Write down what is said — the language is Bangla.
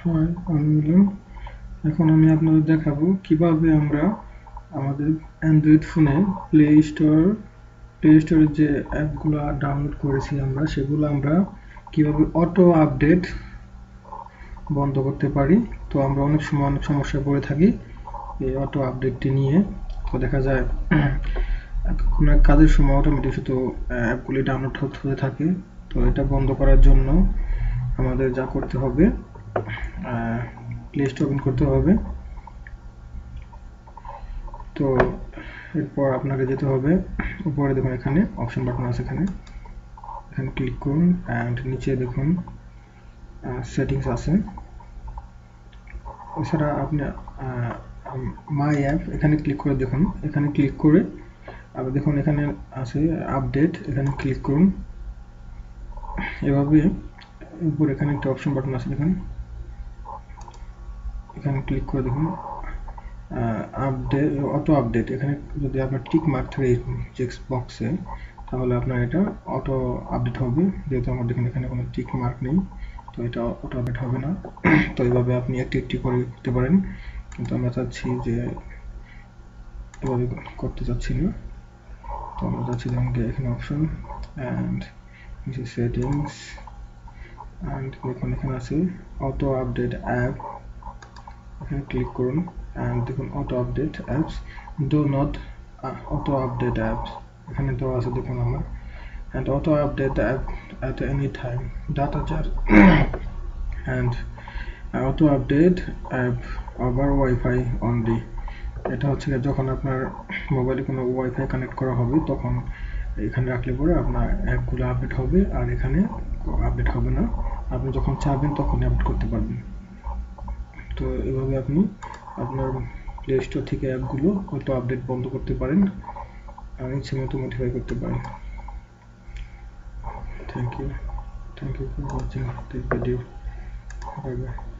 হাই আমি মিলন এখন আমি আপনাদের দেখাবো কীভাবে আমরা আমাদের অ্যান্ড্রয়েড ফোনে প্লে স্টোর প্লে স্টোরের যে অ্যাপগুলো ডাউনলোড করেছি আমরা, সেগুলো আমরা কীভাবে অটো আপডেট বন্ধ করতে পারি। তো আমরা অনেক সময় অনেক সমস্যায় পড়ে থাকি এই অটো আপডেটটি নিয়ে। তো দেখা যায় কোনো এক কাজের সময় অটোমেটিক শুধু অ্যাপগুলি ডাউনলোড হতে থাকে। তো এটা বন্ধ করার জন্য আমাদের যা করতে হবে প্লে স্টোর ওপেন করতে হবে। তো এরপর আপনাকে যেতে হবে উপরে দেখুন এখানে অপশন বাটন আছে এখানে। এখানে ক্লিক করুন অ্যান্ড নিচে দেখুন সেটিংস আছে। এছাড়া আপনি মাই অ্যাপ এখানে ক্লিক করে দেখুন। এখানে ক্লিক করে আবার দেখুন এখানে আছে আপডেট এখানে ক্লিক করুন। এভাবে উপরে এখানে একটা অপশন বাটন আছে দেখুন। এখানে ক্লিক করে দেখুন। আপডেট অটো আপডেট এখানে যদি আপনার টিক মার্ক থাকে চেক্স বক্সে তাহলে আপনার এটা অটো আপডেট হবে। যেহেতু আমার দেখুন এখানে কোনো টিক মার্ক নেই, তো এটা অটো আপডেট হবে না। তো এইভাবে আপনি একটি একটি করে করতে পারেন। কিন্তু আমরা চাচ্ছি যে, এভাবে করতে চাচ্ছি না। তো আমরা চাচ্ছি যেমন এখানে অপশন অ্যান্ড সেটিংস অ্যান্ড এখানে আছে অটো আপডেট অ্যাপ এখানে ক্লিক করুন দেখুন auto update apps do not auto update apps এখানে দেওয়া আছে দেখুন আমার। And auto update app at any time data চার অ্যান্ড অটো আপডেট অ্যাপ আবার ওয়াইফাই অনলি এটা হচ্ছে যখন আপনার মোবাইলে কোনো ওয়াইফাই কানেক্ট করা হবে, তখন এখানে রাখলে পরে আপনার অ্যাপগুলো আপডেট হবে। আর এখানে আপডেট হবে না। আপনি যখন চাবেন তখনই আপডেট করতে পারবেন। তো এভাবে আপনি আপনার প্লে স্টোর থেকে অ্যাপগুলো হয়তো আপডেট বন্ধ করতে পারেন আর ইচ্ছে মতো মডিফাই করতে পারেন। Thank you thank you for watching this video bye bye